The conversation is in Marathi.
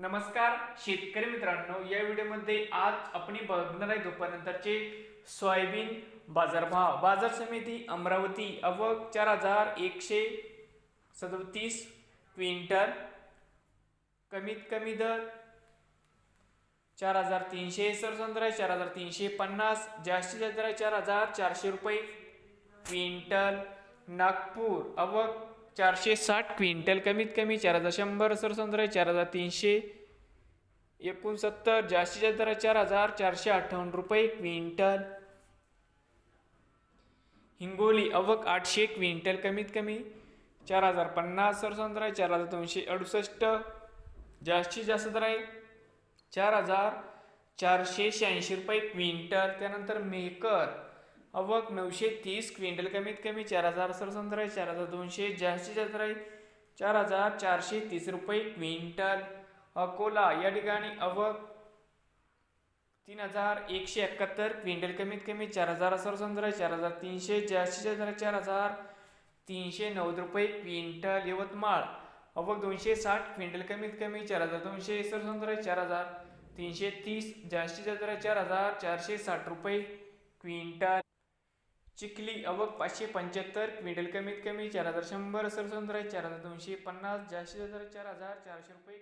नमस्कार शेतकरी मित्रांनो या व्हिडिओमध्ये आज आपण बघणार आहे दुपारनंतरचे सोयाबीन बाजारभाव. बाजार समिती अमरावती अवक चार हजार एकशे सदतीस क्विंटल. कमीत कमी दर चार हजार तीनशे सरसंद्र आहे चार हजार तीनशे पन्नास. जास्तीत जास्त दर आहे चार हजार चारशे रुपये क्विंटल. नागपूर अवक चारशे साठ क्विंटल कमीत कमी चार हजार शंभर सरसंद्र चार हजार तीनशे एकोणसत्तर जास्तीत जास्त दर चार हजार चारशे अठ्ठावन्न रुपये क्विंटल. हिंगोली अवक आठशे क्विंटल कमीत कमी चार हजार पन्नास सरसंद्र चार हजार दोनशे अडुसष्ट. जास्तीत जास्त दर आहे चार हजार चारशे शहाऐंशी रुपये क्विंटल. त्यानंतर मेकर अवक नऊशे तीस क्विंटल कमीत कमी चार हजार सरसंद्र चार हजार दोनशे जास्तीत जास्त राहील चार हजार चारशे तीस रुपये क्विंटल. अकोला या ठिकाणी अवक तीन हजार एकशे एकाहत्तर क्विंटल कमीत कमी चार हजार सरसंद्र आहे चार हजार तीनशे जास्तीत जास्त चार हजार तीनशे नव्वद रुपये क्विंटल यवतमाळ. अवक दोनशे साठ क्विंटल कमीत कमी चार हजार दोनशे सरसंद्र आहे चार हजार तीनशे तीस जास्तीत जास्त चार हजार चारशे साठ रुपये क्विंटल. चिखली अवक पाचशे पंच्याहत्तर क्विंटल कमीत कमी चार हजार शंभर सरसंद्र चार हजार दोनशे पन्नास जास्तीत जास्त चार हजार चारशे रुपये